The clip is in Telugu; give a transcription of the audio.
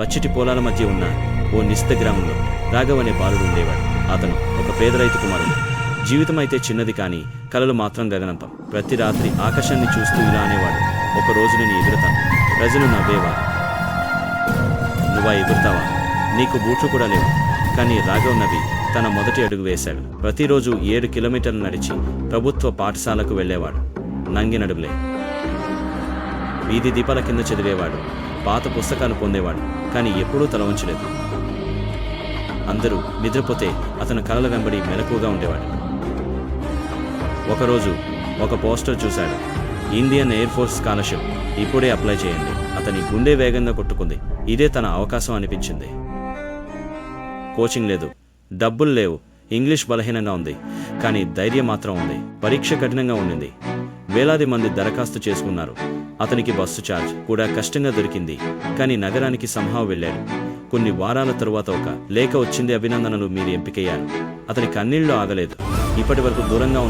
పచ్చటి పొలాల మధ్య ఉన్న ఓ నిస్త గ్రామంలో రాఘవ్ అనే బాలుడు ఉండేవాడు. అతను ఒక పేద రైతు కుమారుడు. జీవితం అయితే చిన్నది కానీ కలలు మాత్రం గగనంతం. ప్రతి రాత్రి ఆకాశాన్ని చూస్తూ ఇలా అనేవాడు. ఒక రోజు నేను ఎగురుతాను ప్రజలు నవ్వేవా? నువ్వా ఎగురుతావా? నీకు బూట్లు కూడా లేవు. కానీ రాఘవ్ నవి తన మొదటి అడుగు వేశాడు. ప్రతిరోజు ఏడు కిలోమీటర్లు నడిచి ప్రభుత్వ పాఠశాలకు వెళ్ళేవాడు. నంగి నడుములే. వీధి దీపాల కింద చదివేవాడు పాత పుస్తకాలు పొందేవాడు కానీ ఎప్పుడూ తల వంచలేదు. అందరూ నిద్రపోతే అతను కలల వెంబడి మెలకుగా ఉండేవాడు. ఒకరోజు ఒక పోస్టర్ చూశాడు. Indian air force scholarship. ఇప్పుడే అప్లై చేయండి. అతని గుండె వేగంగా కొట్టుకుంది. ఇదే తన అవకాశం అనిపించింది. కోచింగ్ లేదు. డబ్బులు లేవు. ఇంగ్లీష్ బలహీనంగా ఉంది. కానీ ధైర్యం మాత్రం ఉంది. పరీక్ష కఠినంగా ఉండింది. వేలాది మంది దరఖాస్తు చేసుకున్నారు. అతనికి బస్సు ఛార్జ్ కూడా కష్టంగా దొరికింది. కానీ నగరానికి సంహా వెళ్ళాడు. కొన్ని వారాల తరువాత ఒక లేఖ వచ్చింది అభినందనలు మీరు ఎంపికయ్యారు. అతని కన్నీళ్ళు ఆగలేదు. ఇప్పటి వరకు దూరంగా